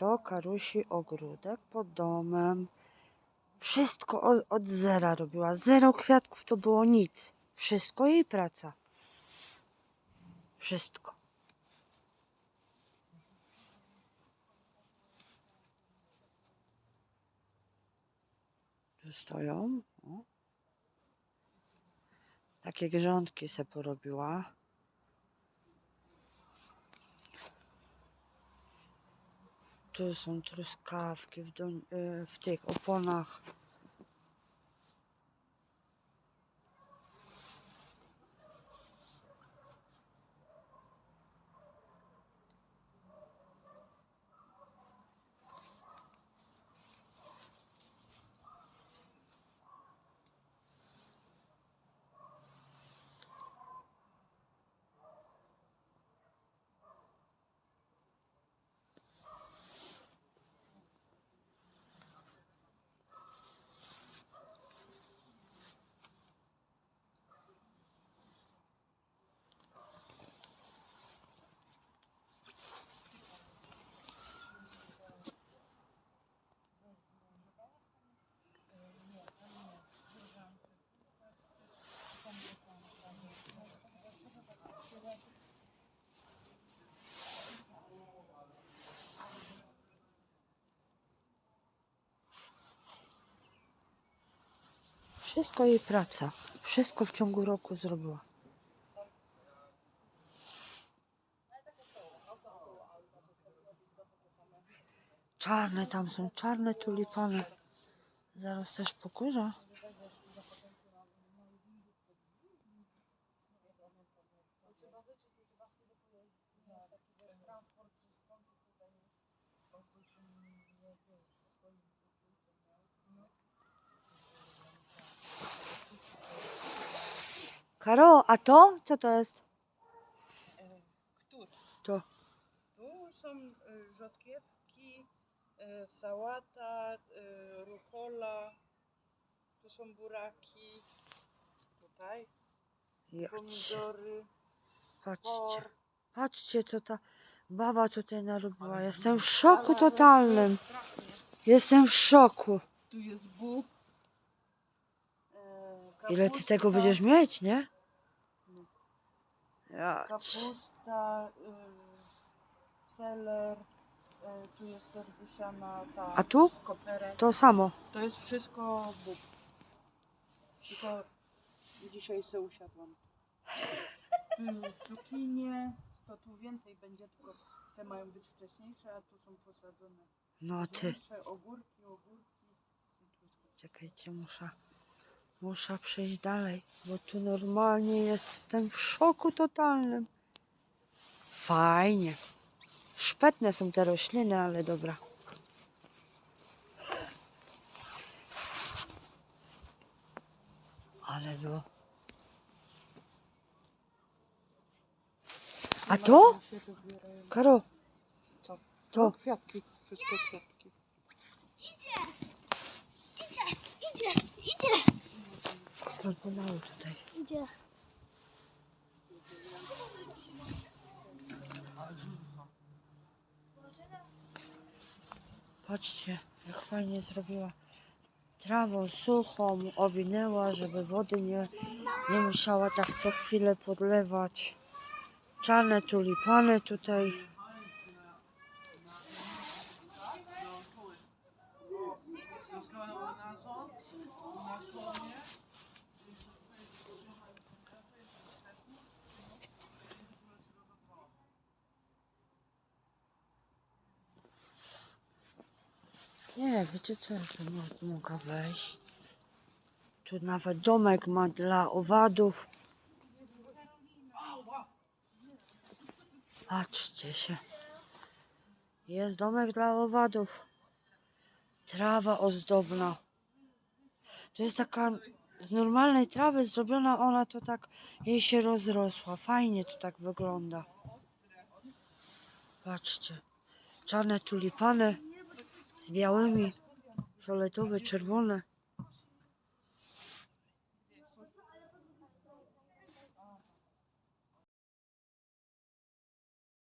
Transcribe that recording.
To Karusi ogródek pod domem. Wszystko od, od zera robiła. Zero kwiatków to było nic. Wszystko jej praca. Wszystko. Tu stoją. O. Takie grządki se porobiła. Tu są truskawki w, doń- e, w tych oponach. Wszystko jej praca. Wszystko w ciągu roku zrobiła. Czarne tam są, czarne tulipany. Zaraz też pokurza. A to? Co to jest? Który? To. Tu są y, rzodkiewki, y, sałata, y, rukola, tu są buraki, tutaj pomidory, Patrzcie. por. Patrzcie, co ta baba tutaj narobiła. Jestem w szoku totalnym. Jestem w szoku. Tu jest bób. y, Ile ty kapusta, tego będziesz mieć, nie? Ja. Kapusta, y, seler, y, tu jest serdusiana, ta A tu? koperek. To samo. To jest wszystko bób. Tylko dzisiaj se usiadłam. Tu cukinie, to tu więcej będzie, tylko te mają być wcześniejsze, a tu są posadzone No ty. większe ogórki, ogórki. i truskawki. Czekajcie, muszę. Muszę przejść dalej, bo tu normalnie jestem w szoku totalnym. Fajnie. Szpetne są te rośliny, ale dobra. Ale no. A to? Karo, to. kwiatki, wszystko kwiatki. Skalpowało tutaj. Gdzie? Patrzcie, jak fajnie zrobiła. Trawą suchą owinęła, żeby wody nie, nie musiała tak co chwilę podlewać. Czarne tulipany tutaj. Nie, wiecie co, ja tu mo- mogę wejść. Tu nawet domek ma dla owadów. Patrzcie się. Jest domek dla owadów. Trawa ozdobna. To jest taka z normalnej trawy zrobiona, ona to tak jej się rozrosła. Fajnie to tak wygląda. Patrzcie. Czarne tulipany z białymi, fioletowe, czerwone.